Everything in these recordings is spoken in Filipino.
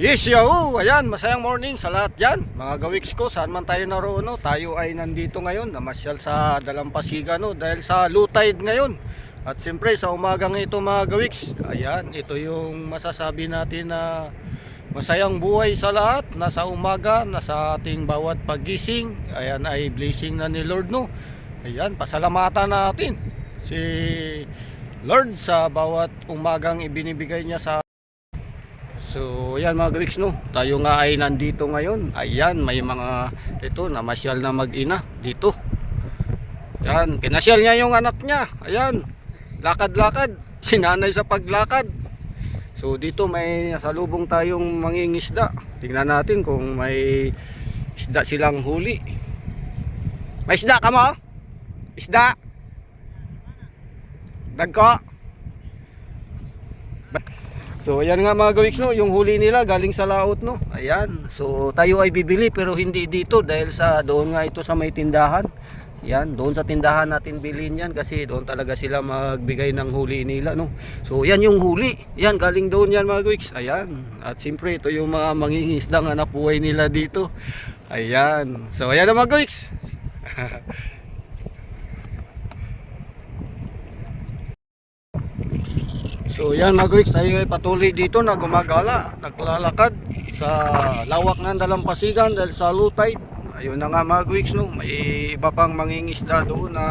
Yes, yo! Ayan, masayang morning sa lahat dyan. Mga gawiks ko, saan man tayo naroon, no? tayo ay nandito ngayon, namasyal sa Dalampasigan, no? dahil sa low tide ngayon. At siyempre, sa umagang ito mga gawiks, ayan, ito yung masasabi natin na masayang buhay sa lahat, nasa umaga, nasa ating bawat pagising, ayan ay blessing na ni Lord, no? Ayan, pasalamatan natin si Lord sa bawat umagang ibinibigay niya sa So, ayan mga Greeks, no? Tayo nga ay nandito ngayon. Ayan, may mga ito namasyal na mag-ina dito. Ayan, pinasyal niya yung anak niya. Ayan, lakad-lakad. Sinanay sa paglakad. So, dito may salubong tayong mangingisda. Tingnan natin kung may isda silang huli. May isda ka mo? Isda? Dagko? So ayan nga mga gawiks no, yung huli nila galing sa laot no. Ayan. So tayo ay bibili pero hindi dito dahil sa doon nga ito sa may tindahan. Yan, doon sa tindahan natin bilhin yan kasi doon talaga sila magbigay ng huli nila no. So yan yung huli. Yan galing doon yan mga gawiks. Ayan. At siyempre ito yung mga mangingisda nga napuhay nila dito. Ayan. So ayan mga gawiks. So yan mga guys, tayo ay patuloy dito na gumagala, naglalakad sa lawak ng dalampasigan dahil sa low tide. Ayun na nga mga guys, no, may iba pang mangingisda doon na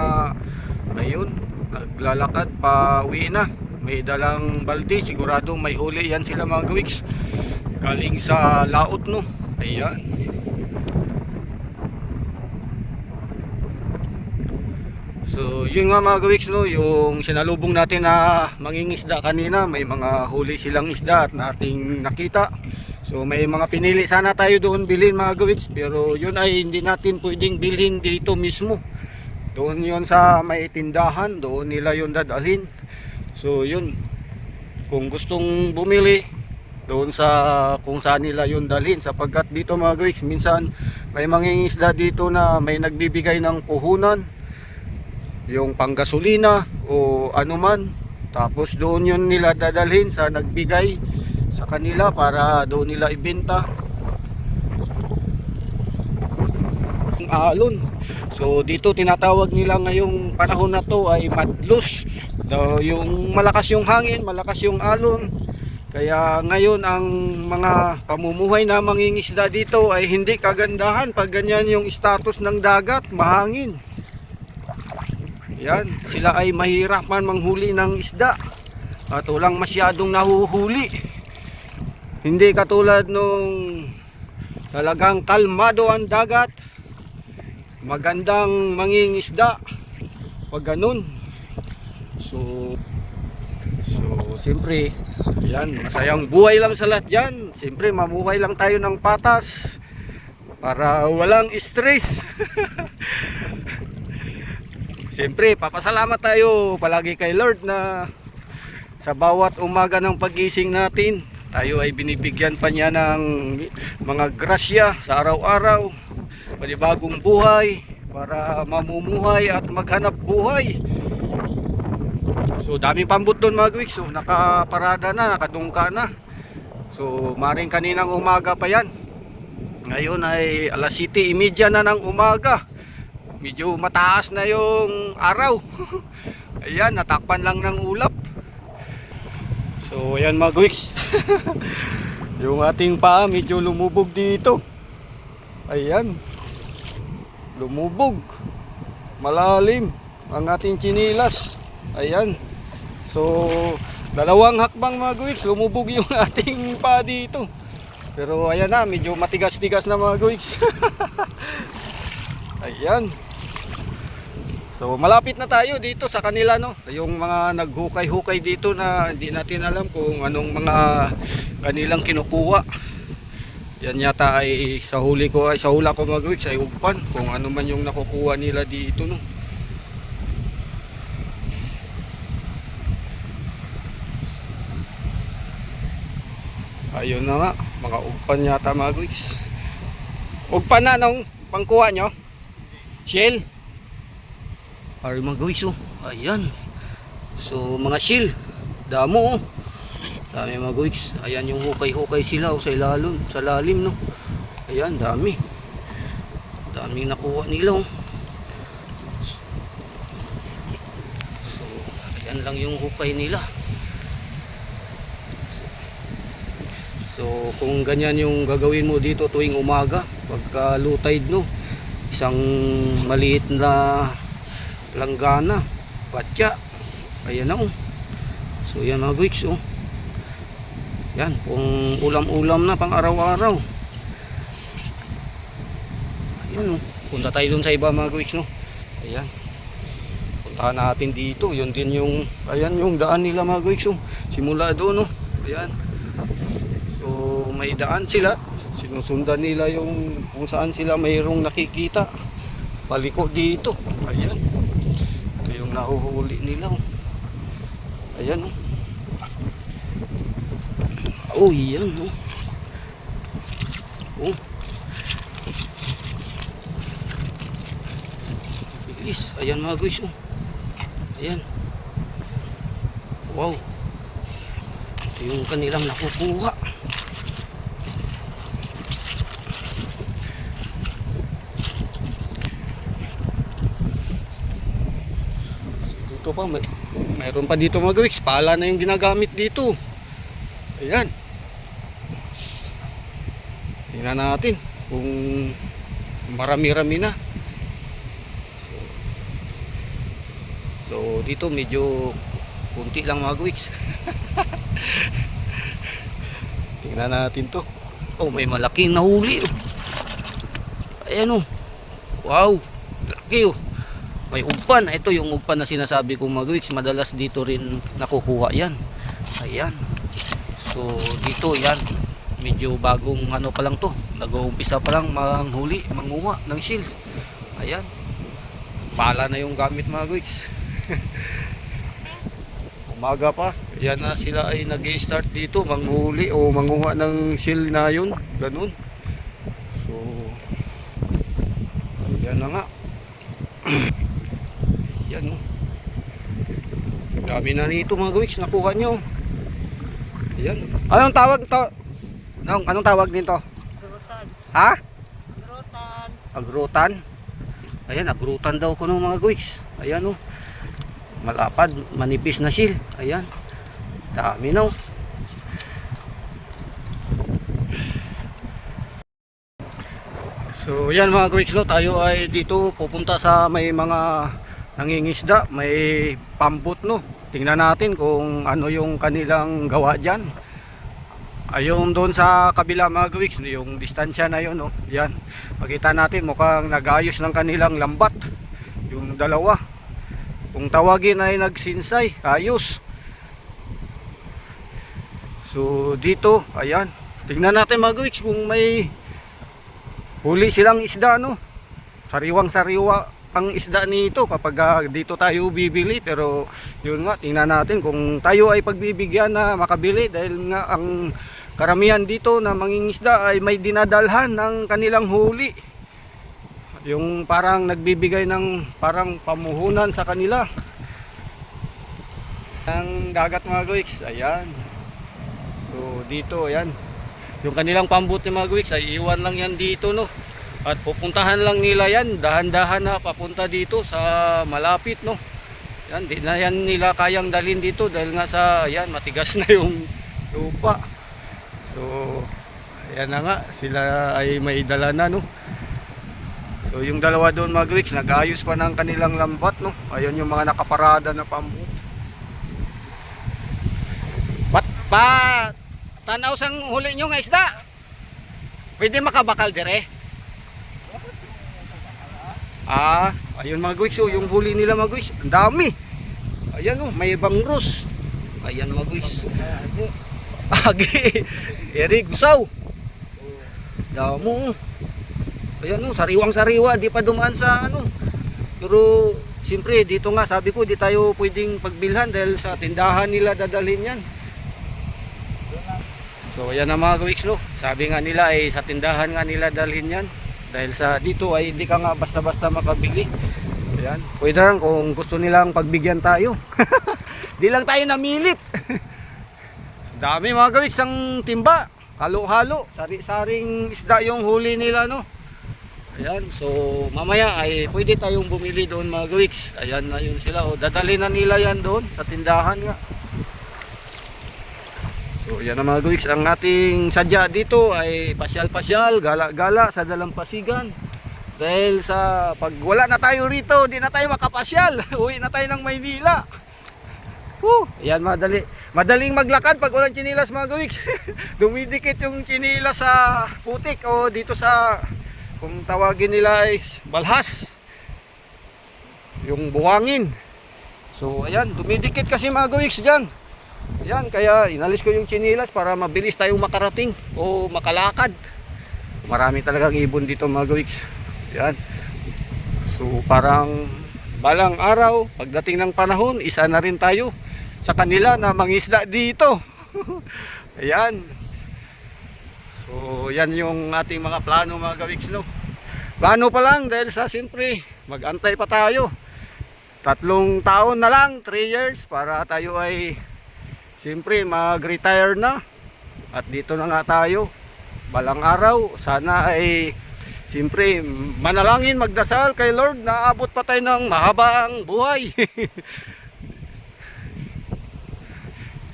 ayun, naglalakad pa uwi na. May dalang balde, sigurado may huli yan sila mga guys. Galing sa laot no. Ayan. So, yun nga mga gawiks no, yung sinalubong natin na mangingisda kanina, may mga huli silang isda at nating nakita. So, may mga pinili sana tayo doon bilhin mga gawiks, pero yun ay hindi natin pwedeng bilhin dito mismo. Doon yun sa may tindahan, doon nila yun dadalhin. So, yun. Kung gustong bumili, doon sa kung saan nila yun dalhin sapagkat dito mga gawiks, minsan may mangingisda dito na may nagbibigay ng puhunan yung panggasolina o anuman tapos doon yun nila dadalhin sa nagbigay sa kanila para doon nila ibenta. Alon. So dito tinatawag nila ngayong panahon na to ay madlos Daw yung malakas yung hangin malakas yung alon. Kaya ngayon ang mga pamumuhay na mangingisda dito ay hindi kagandahan pag ganyan yung status ng dagat mahangin yan, sila ay mahirapan manghuli ng isda at walang masyadong nahuhuli. Hindi katulad nung talagang kalmado ang dagat, magandang mangingisda pag ganun. So, so siyempre, yan, masayang buhay lang sa lahat yan. Siyempre, mamuhay lang tayo ng patas para walang stress. Siyempre, papasalamat tayo palagi kay Lord na sa bawat umaga ng pagising natin, tayo ay binibigyan pa niya ng mga grasya sa araw-araw, panibagong buhay, para mamumuhay at maghanap buhay. So, daming pambot doon mga weeks. So, nakaparada na, nakadungka na. So, maring kaninang umaga pa yan. Ngayon ay alas 7.30 na ng umaga medyo mataas na yung araw. Ayan natakpan lang ng ulap. So ayan mga gwiks. Yung ating paa medyo lumubog dito. Ayan. Lumubog. Malalim ang ating chinilas. Ayan. So dalawang hakbang mga gwiks. Lumubog yung ating paa dito. Pero ayan na medyo matigas-tigas na mga gwiks. Ayan So malapit na tayo dito sa kanila no. Yung mga naghukay-hukay dito na hindi natin alam kung anong mga kanilang kinukuha. Yan yata ay sa huli ko ay sa hula ko magawik sa ugpan kung ano man yung nakukuha nila dito no. Ayun na nga, mga ugpan yata mga guys. Ugpan na nung pangkuha nyo? Shell? Ari mga guys oh. Ayan. So mga shield. Damo oh. Dami mga guys. Ayan yung hukay-hukay sila oh, sa ilalim, sa lalim no. Ayan, dami. Daming nakuha nila oh. So, ayan lang yung hukay nila. So, kung ganyan yung gagawin mo dito tuwing umaga, pagka low tide no, isang maliit na langgana, patya, ayan oh. So, yan mga guys oh. Yan, kung ulam-ulam na pang araw-araw. Ayan oh. Punta tayo dun sa iba mga guys no. Ayan. Puntahan natin dito. Yun din yung, ayan yung daan nila mga guys oh. Simula doon oh. Ayan. So may daan sila. Sinusundan nila yung kung saan sila mayroong nakikita. Paliko dito. Ayan. Yung nahuhuli nila oh. Ayan oh. Oh, yan oh. Oh. Bilis. Ayan mga guys oh. Ayan. Wow. Yung kanilang nakukuha. Dito pa, may, mayroon pa dito mga gawiks. Pala na yung ginagamit dito. Ayan. Tingnan natin kung marami-rami na. So, so dito medyo kunti lang mga gawiks. Tingnan natin to. Oh, may malaking nahuli. Ayan oh. Wow. Laki oh. May ugpan. Ito yung ugpan na sinasabi kong magwiks. Madalas dito rin nakukuha yan. Ayan. So dito yan. Medyo bagong ano pa lang to. Nag-uumpisa pa lang manghuli, manguha ng shield. Ayan. Pala na yung gamit mga guys. Umaga pa. Yan na sila ay nag start dito manghuli o manguha ng shield na yun. Ganun. So yan na nga. Yan. Dami na rito mga guys, nakuha nyo. Ayan. Anong tawag to? Anong, anong tawag nito? Grutan. Ha? Grutan. Agrutan. Ayan, agrutan daw ko ng mga guys. Ayan oh. Malapad, manipis na shield. Ayan. Dami na oh. So yan mga guys no, tayo ay dito pupunta sa may mga nangingisda, may pambot no. Tingnan natin kung ano yung kanilang gawa diyan. Ayun doon sa kabila mga guwiks, yung distansya na yun, no? yan. Makita natin mukhang nagayos ng kanilang lambat. Yung dalawa. Kung tawagin ay nagsinsay, ayos. So dito, ayan. Tingnan natin mga guwiks kung may huli silang isda, no? Sariwang sariwa ang isda nito kapag ah, dito tayo bibili. Pero yun nga tingnan natin kung tayo ay pagbibigyan na makabili dahil nga ang karamihan dito na mangingisda ay may dinadalhan ng kanilang huli. Yung parang nagbibigay ng parang pamuhunan sa kanila. Ang dagat mga guwiks ayan. So dito ayan. Yung kanilang pambuti mga guwiks ay iwan lang yan dito no at pupuntahan lang nila yan. Dahan-dahan na papunta dito sa malapit no? Yan di na yan nila kayang dalhin dito dahil nga sa yan matigas na yung lupa. So ayan na nga sila ay may dala na no? So yung dalawa doon mga Greeks nag-ayos pa ng kanilang lambat no? Ayun yung mga nakaparada na pambut. Pat pa tanaw sang huli nyo nga isda. Pwede makabakal dire Ah, ayun mga guys, oh, yung huli nila mga guys, ang dami. Ayan oh, may bangros. Ayan mga guys. Agi. Eri gusaw. Damo. oh. Ayan oh, sariwang sariwa, di pa dumaan sa ano. Pero siyempre dito nga sabi ko di tayo pwedeng pagbilhan dahil sa tindahan nila dadalhin yan. So ayan na mga guys no. Sabi nga nila ay sa tindahan nga nila dalhin yan. Dahil sa dito ay hindi ka nga basta-basta makabili. Ayan. Pwede lang kung gusto nilang pagbigyan tayo. di lang tayo namilit. Dami mga gawiks ang timba. Halo-halo. Sari-saring isda yung huli nila no. Ayan, so mamaya ay pwede tayong bumili doon mga gawiks. Ayan na yun sila. O, dadali na nila yan doon sa tindahan nga. So yan na mga gawiks. Ang ating sadya dito ay pasyal-pasyal, gala-gala sa dalampasigan. Dahil sa pag wala na tayo rito, di na tayo makapasyal. Uwi na tayo ng Maynila. Woo! Yan madali. Madaling maglakad pag walang chinilas mga gawiks. Dumidikit yung chinilas sa putik o dito sa kung tawagin nila ay balhas. Yung buhangin. So ayan, dumidikit kasi mga gawiks diyan. Ayan, kaya inalis ko yung chinilas para mabilis tayong makarating o makalakad. Marami talagang ibon dito mga gawiks. Yan. So parang balang araw, pagdating ng panahon, isa na rin tayo sa kanila na mangisda dito. Ayan. So yan yung ating mga plano mga gawiks no. Plano pa lang dahil sa siyempre mag-antay pa tayo. Tatlong taon na lang, 3 years para tayo ay siyempre mag-retire na. At dito na nga tayo. Balang araw, sana ay siyempre manalangin, magdasal kay Lord na abot pa tayo ng mahabang buhay.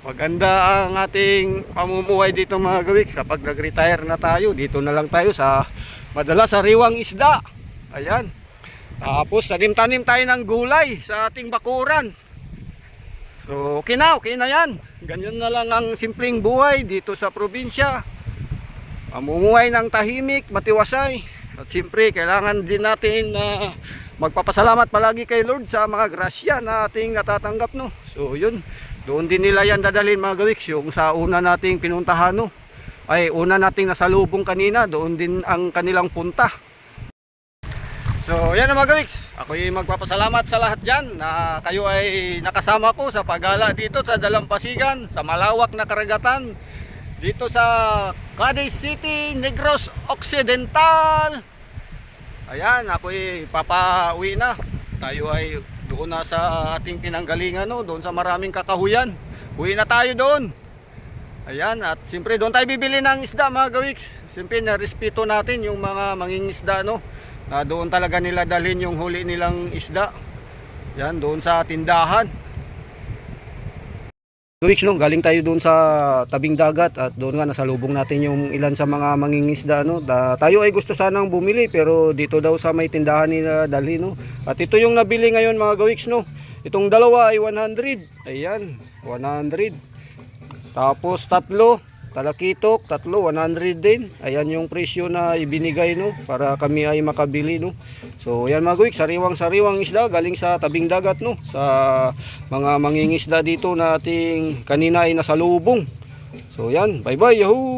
Maganda ang ating pamumuhay dito mga gawiks kapag nag-retire na tayo. Dito na lang tayo sa madalas sa riwang isda. Ayan. Tapos tanim-tanim tayo ng gulay sa ating bakuran. So okay na, okay na yan. Ganyan na lang ang simpleng buhay dito sa probinsya. Pamumuhay ng tahimik, matiwasay. At siyempre, kailangan din natin na magpapasalamat palagi kay Lord sa mga grasya na ating natatanggap. No? So yun, doon din nila yan dadalhin mga gawiks. Yung sa una nating pinuntahan, no? ay una nating nasalubong kanina, doon din ang kanilang punta. So yan na mga gawiks, ako ay magpapasalamat sa lahat dyan na kayo ay nakasama ko sa paggala dito sa Dalampasigan, sa malawak na karagatan dito sa Cadiz City, Negros Occidental. Ayan, ako ay papauwi na. Tayo ay doon na sa ating pinanggalingan, no? doon sa maraming kakahuyan. Uwi na tayo doon. Ayan, at siyempre doon tayo bibili ng isda mga gawiks. Siyempre narespeto natin yung mga mangingisda, no? Na doon talaga nila dalhin yung huli nilang isda. Yan, doon sa tindahan. Gawiks, no? Galing tayo doon sa tabing dagat at doon nga nasalubong natin yung ilan sa mga mangingisda, no? Da, tayo ay gusto sanang bumili pero dito daw sa may tindahan nila dalhin, no? At ito yung nabili ngayon mga gawiks, no? Itong dalawa ay 100. Ayan, 100. Tapos tatlo, talakitok, tatlo, 100 din. Ayan yung presyo na ibinigay no para kami ay makabili no. So ayan mga guwik, sariwang-sariwang isda galing sa tabing dagat no sa mga mangingisda dito na ating kanina ay nasalubong. So yan, bye-bye. Yahoo!